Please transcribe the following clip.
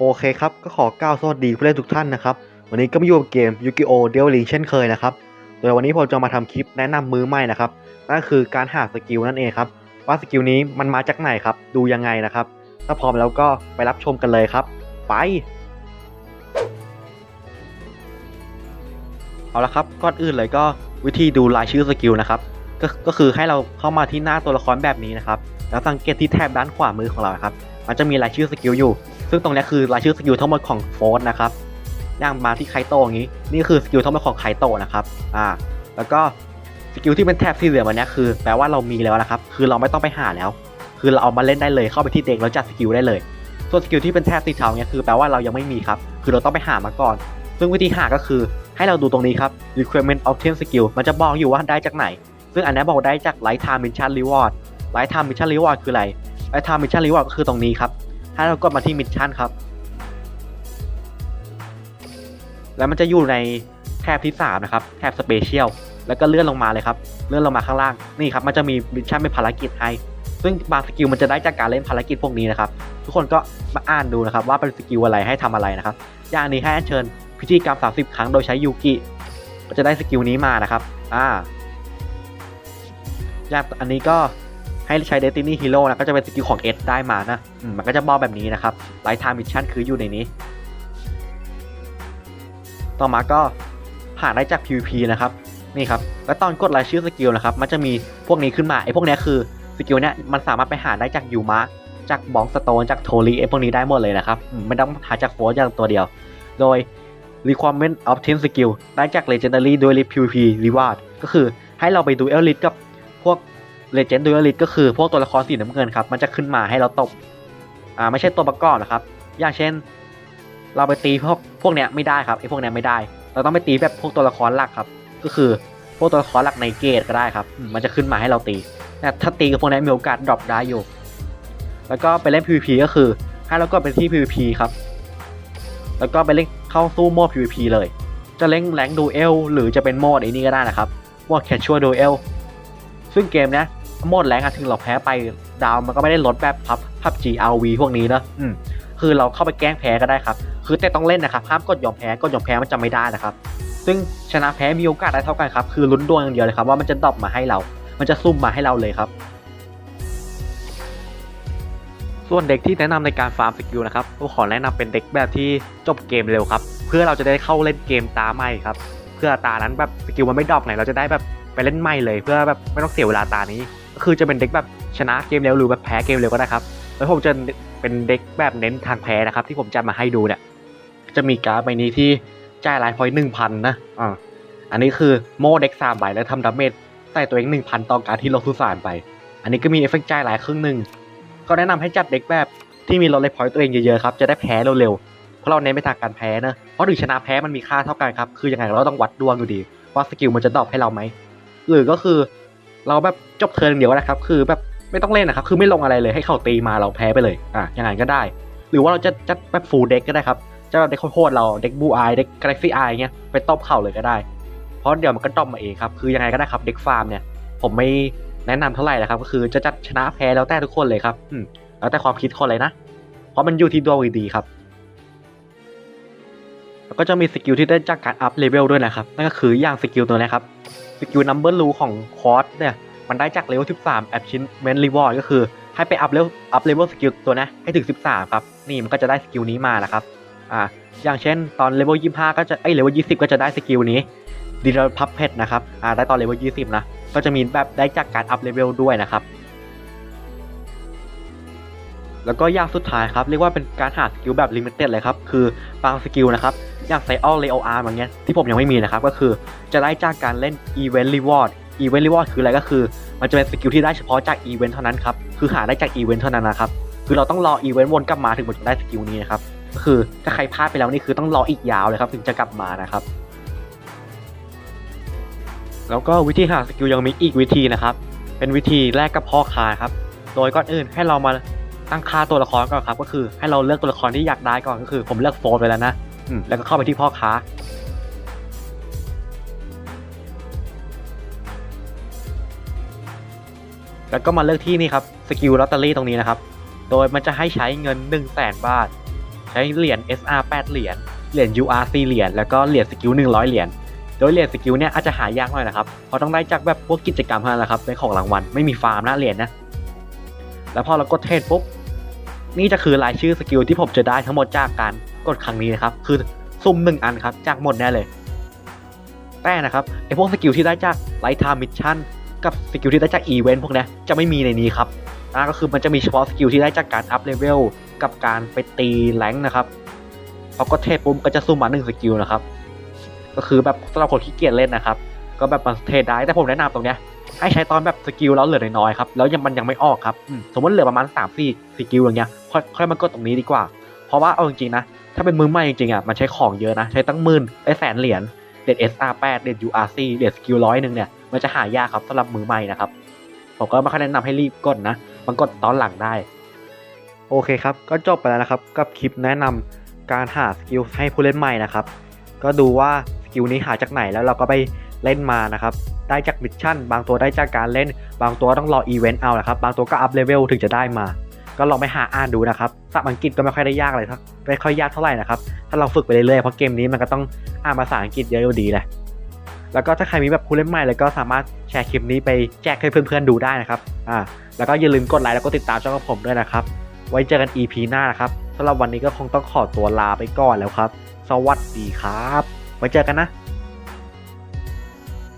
โอเคครับ ก็ขอกล่าวสวัสดีผู้เล่นทุกท่านนะครับ วันนี้ก็มาอยู่กับเกม Yu-Gi-Oh! Duel Links เช่นเคยนะครับ โดยวันนี้ผมจะมาทำคลิปแนะนำมือใหม่นะครับ นั่นคือการหาสกิลนั่นเองครับ ว่าสกิลนี้มันมาจากไหนครับ ดูยังไงนะครับ ถ้าพร้อมแล้วก็ไปรับชมกันเลยครับ ไป เอาละครับก่อนอื่นเลยก็วิธีดูรายชื่อสกิลนะครับก็ก็คือให้เราเข้ามาที่หน้าตัวละครแบบนี้นะครับ แล้วสังเกตที่แถบด้านขวามือของเราครับ มันจะมีรายชื่อสกิลอยู่ ซึ่งตรงนี้คือรายชื่อสกิลทั้งหมดของโฟร์นะครับย่างมาที่ไคโตอย่างนี้ นี่คือสกิลทั้งหมดของไคโตนะครับ อ่า แล้วก็สกิลที่เป็นแถบสีเหลืองอันเนี้ยคือ แปลว่าเรามีแล้วนะครับ คือเราไม่ต้องไปหาแล้ว คือเราเอามาเล่นได้เลย เข้าไปที่เด็กแล้วจัดสกิลได้เลย ส่วนสกิลที่เป็นแถบสีเทาเนี้ยคือแปลว่าเรายังไม่มีครับ คือเราต้องไปหามาก่อน ซึ่งวิธีหาก็คือให้เราดูตรงนี้ครับ requirement obtain skill มันจะบอกอยู่ว่าได้จากไหน ซึ่งอันนี้บอกได้จาก lifetime mission reward lifetime mission reward คืออะไร lifetime mission reward ก็คือตรงนี้ครับถ้าเรากดมาที่มิชชั่นครับ แล้วมันจะอยู่ในแถบที่ 3 นะครับ แถบสเปเชียล แล้วก็เลื่อนลงมาเลยครับ เลื่อนลงมาข้างล่าง นี่ครับ มันจะมีมิชชั่นเป็นภารกิจให้ ซึ่งบางสกิลมันจะได้จากการเล่นภารกิจพวกนี้นะครับ ทุกคนก็มาอ่านดูนะครับ ว่าเป็นสกิลอะไรให้ทำอะไรนะครับ อย่างนี้ให้อัญเชิญพิธีกรรม 30 ครั้งโดยใช้ยูกิ ก็จะได้สกิลนี้มานะครับ อ่าอย่างอันนี้ก็ ให้ใช้ Destiny Hero นะก็จะเป็นสกิลของ S ได้มานะมมันก็จะบอกแบบนี้นะครับ Lifetime Mission คืออยู่ในนี้ ต่อมาก็หาได้จาก PVP นะครับ นี่ครับ แล้วตอนกดรายชื่อสกิลนะครับ มันจะมีพวกนี้ขึ้นมาไอ้พวกนี้คือสกิลเนี้ยมันสามารถไปหาได้จากยูมะจากบองสโตนจากโทรีไอ้พวกนี้ได้หมดเลยนะครับไม่ต้องหาจากโฟร์อย่างตัวเดียว โดย requirement obtain skill ได้จาก legendary d u e l i t PVP reward ก็คือให้เราไปดูเอลลิทกับ พวก legend duelist ก็คือพวกตัวละครสีน้ำเงินครับมันจะขึ้นมาให้เราตบอ่าไม่ใช่ตัวประกอบนะครับ อย่างเช่น เราไปตีพวกพวกเนี้ยไม่ได้ครับไอ้พวกเนี้ยไม่ได้ เราต้องไปตีแบบพวกตัวละครหลักครับ ก็คือพวกตัวละครหลักในเกตก็ได้ครับมันจะขึ้นมาให้เราตีแต่ถ้าตีกับพวกนี้มีโอกาสดรอปได้อยู่แล้วก็ไปเล่น PVP ก็คือให้เราก็ไปที่ PVP ครับ แล้วก็ไปเล่นเข้าสู้โหมด PVP เลย จะเล่นแรงดูเอลหรือจะเป็นโหมดไอ้นี่ก็ได้นะครับโหมดแคชชัวดูเอลซึ่งเกมเนี้ย หมดแรงอะถึงเราแพ้ไปดาวมันก็ไม่ได้ลดแบบพับพับ GRV พวกนี้นะอืมคือเราเข้าไปแกล้งแพ้ก็ได้ครับ คือแต่ต้องเล่นนะครับห้ามกดยอมแพ้กดยอมแพ้มันจะไม่ได้นะครับ ซึ่งชนะแพ้มีโอกาสได้เท่ากันครับ คือลุ้นดวงอย่างเดียวเลยครับว่ามันจะดรอปมาให้เรา มันจะซุ่มมาให้เราเลยครับ ส่วนเด็กที่แนะนำในการฟาร์มสกิลนะครับก็ขอแนะนำเป็นเด็กแบบที่จบเกมเร็วครับ เพื่อเราจะได้เข้าเล่นเกมตาใหม่ครับ เพื่อตานั้นแบบสกิลมันไม่ดรอปไหนเราจะได้แบบไปเล่นใหม่เลย เพื่อแบบไม่ต้องเสียเวลาตานี้ก็ คือจะเป็นเด็กแบบชนะเกมเร็วหรือแบบแพ้เกมเร็วก็ได้ครับ แล้วผมจะเป็นเด็กแบบเน้นทางแพ้นะครับ ที่ผมจะมาให้ดูเนี่ย จะมีการ์ดใบนี้ที่จ่ายไลฟ์พอยต์หนึ่งพันนะอ่าอันนี้คือโมเด็กสามใบแล้วทำดาเมจใส่ตัวเองหนึ่งพันต่อการที่ลงสุสานไป อันนี้ก็มีเอฟเฟกต์จ่ายไลฟ์ครึ่งหนึ่งก็แนะนำให้จัดเด็กแบบที่มีลดไลฟ์พอยต์ตัวเองเยอะๆครับจะได้แพ้เร็วๆเพราะเราเน้นไปทางการแพ้นะเพราะถึงชนะแพ้มันมีค่าเท่ากันครับคือยังไงเราต้องวัดดวงอยู่ดีว่าสกิลมันจะตอบให้เราไหมหรือก็คือ เราแบบจบเทิร์นเดียวนะครับ คือแบบไม่ต้องเล่นนะครับ คือไม่ลงอะไรเลยให้เขาตีมาเราแพ้ไปเลย อะยังไงก็ได้ หรือว่าเราจะจัดแบบฟูลเด็กก็ได้ครับจะแบบเด็กโคตรเราเด็กบูไอเด็กกาแล็กซี่ไอเงี้ยไปตบเข่าเลยก็ได้ เพราะเดี๋ยวมันก็ดอมมาเองครับ คือยังไงก็ได้ครับเด็กฟาร์มเนี่ย ผมไม่แนะนำเท่าไหร่นะครับ ก็คือจะจัดชนะแพ้แล้วแต่ทุกคนเลยครับ อืมแล้วแต่ความคิดคนเลยนะ เพราะมันอยู่ที่ดวงดีครับ แล้วก็จะมีสกิลที่ได้จากการอัพเลเวลด้วยนะครับ นั่นก็คืออย่างสกิลตัวนี้ครับ สกิลนัมเบอร์ลูของคอร์สเนี่ย มันได้จากเลเวล 13 Achievement Reward ก็คือ ให้ไปอัพเลเวลอัพเลเวลสกิลตัวนี้ให้ถึง 13 ครับ นี่มันก็จะได้สกิลนี้มานะครับ อ่า อย่างเช่นตอนเลเวล 25 ก็จะไอยเลเวล 20 ก็จะได้สกิลนี้ดีลพับเพชนะครับ อ่า ได้ตอนเลเวล 20 นะ ก็จะมีแบบได้จากการอัพเลเวลด้วยนะครับ แล้วก็อย่างสุดท้ายครับ เรียกว่าเป็นการหาสกิลแบบลิมิเต็ดเลยครับ คือบางสกิลนะครับ อย่างไซออลเลโออาร์อย่างเงี้ยที่ผมยังไม่มีนะครับ ก็คือจะได้จากการเล่นอีเวนต์รีวอร์ดอีเวนต์รีวอร์ดคืออะไรก็คือ มันจะเป็นสกิลที่ได้เฉพาะจากอีเวนต์เท่านั้นครับ คือหาได้จากอีเวนต์เท่านั้นนะครับ คือเราต้องรออีเวนต์วนกลับมาถึงจะได้สกิลนี้นะครับก็คือถ้าใครพลาดไปแล้วนี่คือต้องรออีกยาวเลยครับ ถึงจะกลับมานะครับ แล้วก็วิธีหาสกิลยังมีอีกวิธีนะครับ เป็นวิธีแรกกับพ่อค้าครับ โดยก่อนอื่นให้เรามาตั้งค่าตัวละครก่อนครับ ก็คือให้เราเลือกตัวละครที่อยากได้ก่อนก็คือ ผมเลือกโฟร์ไปแล้วนะ อืม แล้วก็เข้าไปที่พ่อค้า แล้วก็มาเลือกที่นี่ครับสกิลลอตเตอรี่ตรงนี้นะครับ โดยมันจะให้ใช้เงิน 1 0 0 0 0แสนบาทขช้เหรียญ SR 8เหรียญ เหรียญ URC เหรียญ แล้วก็เหรียญสกิล100 เหรียญ โดยเหรียญสกิลเนี่ยอาจจะหายากหน่อยนะครับเพราะต้องได้จากแบบพวกกิจกรรมเท่านั้นแหละครับเป็นของรางวัลไม่มีฟาร์มนะเหรียญนะ แล้วพอเรากดเทรดปุ๊บ นี่จะคือรายชื่อสกิลที่ผมจะได้ทั้งหมดจากการกดครั้งนี้นะครับ คือซุ่มหนึ่งอันครับ จากหมดแน่เลย แต่นะครับไอพวกสกิลที่ได้จากไลท์ไทม์มิชชั่นกับสกิลที่ได้จากอีเวนต์พวกเนี้ยจะไม่มีในนี้ครับนะก็คือมันจะมีเฉพาะสกิลที่ได้จากการอัพเลเวลกับการไปตีแรงนะครับพอกดเทรดปุ๊บก็จะซุ่มมาหนึ่งสกิลนะครับ ก็คือแบบสำหรับคนขี้เกียจเล่นนะครับ ก็แบบมันเทดได้แต่ผมแนะนำตรงเนี้ยให้ใช้ตอนแบบสกิลแล้วเหลือน้อยๆครับ แล้วยังมันยังไม่ออกครับ สมมติเหลือประมาณ3 4สกิลอย่างเงี้ย ค่อยค่อยมากดตรงนี้ดีกว่า เพราะว่าเอาจริงๆนะ ถ้าเป็นมือใหม่จริงๆอะมันใช้ของเยอะนะ ใช้ตั้งหมื่นไอ้แสนเหรียญเหรียญ SR8 เหรียญ URC เหรียญสกิลร้อยหนึ่งเนี่ยมันจะหายากครับสำหรับมือใหม่นะครับ ผมก็ไม่ค่อยแนะนำให้รีบกดนะ มันกดตอนหลังได้ โอเคครับ ก็จบไปแล้วนะครับ กับคลิปแนะนำการหาสกิลให้ผู้เล่นใหม่นะครับ ก็ดูว่าสกิลนี้หาจากไหนแล้วเราก็ไปเล่นมานะครับ ได้จากมิชชั่น บางตัวได้จากการเล่น บางตัวต้องรออีเวนต์เอานะครับ บางตัวก็อัพเลเวลถึงจะได้มา ก็ลองไปหาอ่านดูนะครับศัพท์อังกฤษก็ไม่ค่อยได้ยากเลยครับไม่ค่อยยากเท่าไหร่นะครับ ถ้าเราฝึกไปเรื่อยๆ เพราะเกมนี้มันก็ต้องอ่านภาษาอังกฤษเยอะอยู่ดีแหละ แล้วก็ถ้าใครมีแบบผู้เล่นใหม่เลยก็สามารถแชร์คลิปนี้ไปแจกให้เพื่อนๆดูได้นะครับ อ่า แล้วก็อย่าลืมกดไลค์แล้วก็ติดตามช่องของผมด้วยนะครับ ไว้เจอกัน EP หน้านะครับสำหรับวันนี้ก็คงต้องขอตัวลาไปก่อนแล้วครับ สวัสดีครับ ไว้เจอกันนะ